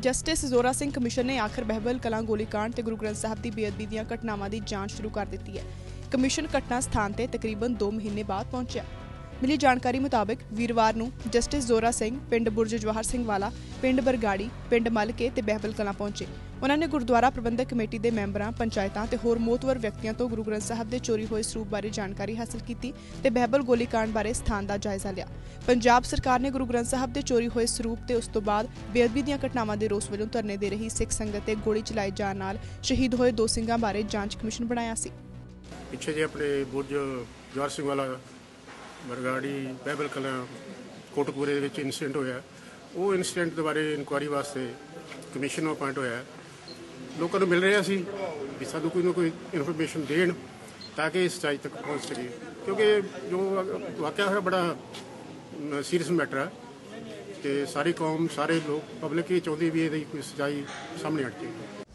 Justice Zora Singh commission ਨੇ ਆਖਰ ਬਹਿਬਲ ਕਲਾਂ ਗੋਲੀकांड ਤੇ ਗੁਰੂ ਗ੍ਰੰਥ ਸਾਹਿਬ ਦੀ ਬੇਅਦਬੀ ਦੀਆਂ ਘਟਨਾਵਾਂ ਦੀ ਜਾਂਚ ਸ਼ੁਰੂ ਕਰ ਦਿੱਤੀ ਹੈ। ਕਮਿਸ਼ਨ ਘਟਨਾ ਸਥਾਨ ਤੇ ਤਕਰੀਬਨ 2 ਮਹੀਨੇ ਬਾਅਦ ਪਹੁੰਚਿਆ। ਮਿਲੀ ਜਾਣਕਾਰੀ ਮੁਤਾਬਕ ਵੀਰਵਾਰ ਨੂੰ ਜਸਟਿਸ ਜ਼ੋਰਾ ਸਿੰਘ, ਪਿੰਡ ਬੁਰਜ ਜਵਾਹਰ ਸਿੰਘ ਵਾਲਾ, ਪਿੰਡ ਬਰਗਾੜੀ, ਪਿੰਡ ਮਲਕੇ ਤੇ ਬਹਿਬਲ ਕਲਾਂ ਪਹੁੰਚੇ। ਉਹਨਾਂ ਨੇ ਗੁਰਦੁਆਰਾ ਪ੍ਰਬੰਧਕ ਕਮੇਟੀ ਦੇ ਮੈਂਬਰਾਂ, ਪੰਚਾਇਤਾਂ ਤੇ ਹੋਰ ਮੋਤਵਰ ਵਿਅਕਤੀਆਂ ਤੋਂ ਗੁਰੂ ਗ੍ਰੰਥ ਸਾਹਿਬ ਦੇ ਚੋਰੀ ਹੋਏ ਸਰੂਪ ਬਾਰੇ ਜਾਣਕਾਰੀ ਹਾਸਲ ਕੀਤੀ ਤੇ ਬਹਿਬਲ ਗੋਲੀकांड ਬਾਰੇ ਸਥਾਨ ਦਾ ਜਾਇਜ਼ਾ ਲਿਆ। ਪੰਜਾਬ ਸਰਕਾਰ ਨੇ ਗੁਰੂ ਗ੍ਰੰਥ ਸਾਹਿਬ ਦੇ ਚੋਰੀ ਹੋਏ ਸਰੂਪ ਤੇ ਉਸ ਤੋਂ ਬਾਅਦ ਬੇਅਦਬੀ ਦੀਆਂ ਘਟਨਾਵਾਂ ਦੇ ਰੋਸ ਵਜੋਂ ਧਰਨੇ ਦੇ ਰਹੀ ਸਿੱਖ ਸੰਗਤ ਤੇ ਗੋਲੀ ਚਲਾਏ ਜਾਣ ਨਾਲ ਸ਼ਹੀਦ ਹੋਏ ਦੋ ਸਿੰਘਾਂ ਬਾਰੇ ਜਾਂਚ ਕਮਿਸ਼ਨ ਬਣਾਇਆ ਸੀ। ਪਿੱਛੇ ਜੇ ਆਪਣੇ ਬੁਰਜ ਜਵਾਰ ਸਿੰਘ ਵਾਲਾ ਬਰਗਾੜੀ ਬਹਿਬਲ ਕਲਾਂ ਕੋਟਕਪੂਰੇ ਦੇ ਵਿੱਚ ਇਨਸੀਡੈਂਟ ਹੋਇਆ। ਉਹ ਇਨਸੀਡੈਂਟ ਦੇ ਬਾਰੇ ਇਨਕੁਆਰੀ ਵਾਸਤੇ ਕਮਿਸ਼ਨ ਨੂੰ ਅਪਾਇੰਟ ਹੋਇਆ। ਲੋਕਾਂ ਨੂੰ ਮਿਲ ਰਿਹਾ ਸੀ ਵੀ ਸਾਨੂੰ ਕੋਈ ਨਾ ਕੋਈ ਇਨਫੋਰਮੇਸ਼ਨ ਦੇਣ ਤਾਂ ਕਿ ਇਸ ਸੱਚਾਈ ਤੱਕ ਪਹੁੰਚ ਸਕੇ ਕਿਉਂਕਿ ਜੋ ਵਾਕਿਆ ਹੋਇਆ ਬੜਾ ਸੀਰੀਅਸ ਮੈਟਰ ਹੈ ਤੇ ਸਾਰੀ ਕੌਮ, ਸਾਰੇ ਲੋਕ ਪਬਲਿਕ ਇਹ ਚਾਹੁੰਦੀ ਵੀ ਇਹਦੀ ਕੋਈ ਸੱਚਾਈ ਸਾਹਮਣੇ ਆਣੀ ਚਾਹੀਦੀ।